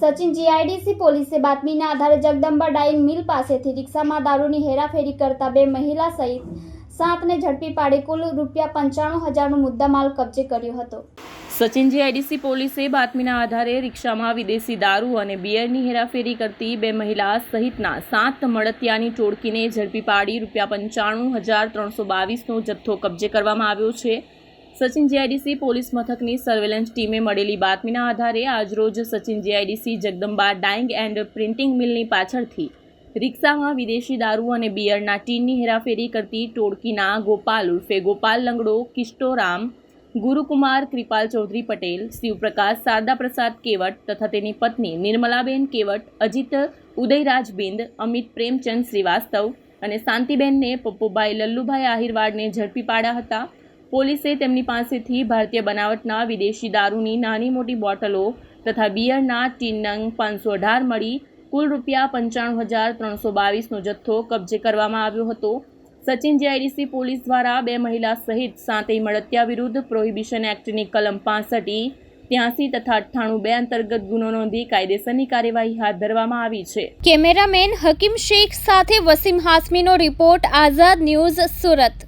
Sachin GIDC પોલીસે બાતમીના આધારે જગદંબા ડાઇન મિલ પાસેથી રિક્ષામાં દારૂની હેરાફેરી કરતા બે મહિલા સહિત સાતને ઝડપી પાડી કુલ રૂપિયા પંચાણું હજારનો મુદ્દામાલ કબજે કર્યો હતો. સચિન જીઆઈડીસી પોલીસે બાતમીના આધારે રિક્ષામાં વિદેશી દારૂ અને બિયરની હેરાફેરી કરતી બે મહિલા સહિતના સાત મળતિયાની ટોળકીને ઝડપી પાડી રૂપિયા પંચાણું હજાર ત્રણસો બાવીસનો જથ્થો કબજે કરવામાં આવ્યો છે. સચિન જીઆઈડીસી પોલીસ મથકની સર્વેલન્સ ટીમે મળેલી બાતમીના આધારે આજરોજ Sachin GIDC Jagdamba dyeing and printing મિલની પાછળથી રિક્ષામાં વિદેશી દારૂ અને બિયરના ટીનની હેરાફેરી કરતી ટોળકીના ગોપાલ ઉર્ફે ગોપાલ લંગડો કિષ્ટોરામ ગુરુકુમાર કૃપાલ ચૌધરી પટેલ, શિવપ્રકાશ શારદા પ્રસાદ કેવટ તથા તેની પત્ની નિર્મલાબેન કેવટ, અજીત ઉદયરાજ બિંદ, અમિત પ્રેમચંદ શ્રીવાસ્તવ અને શાંતિબેનને પપ્પુભાઈ લલ્લુભાઈ આહિરવાડને ઝડપી પાડ્યા હતા. પોલીસે તેમની પાસેથી ભારતીય બનાવટના વિદેશી દારૂની નાની મોટી બોટલો તથા બિયરના ટીનંગ પાંચસો અઢાર મળી કુલ રૂપિયા પંચાણું હજાર ત્રણસો બાવીસનો જથ્થો કબજે કરવામાં આવ્યો હતો. સચિન જીઆઈડીસી પોલીસ દ્વારા બે મહિલા સહિત સાતેય મળતિયા વિરુદ્ધ પ્રોહિબિશન એક્ટની કલમ પાસઠ, ત્યાંસી તથા અઠ્ઠાણું બે અંતર્ગત ગુનો નોંધી કાયદેસરની કાર્યવાહી હાથ ધરવામાં આવી છે. કેમેરામેન હકીમ શેખ સાથે વસીમ હાસમીનો રિપોર્ટ, આઝાદ ન્યૂઝ સુરત.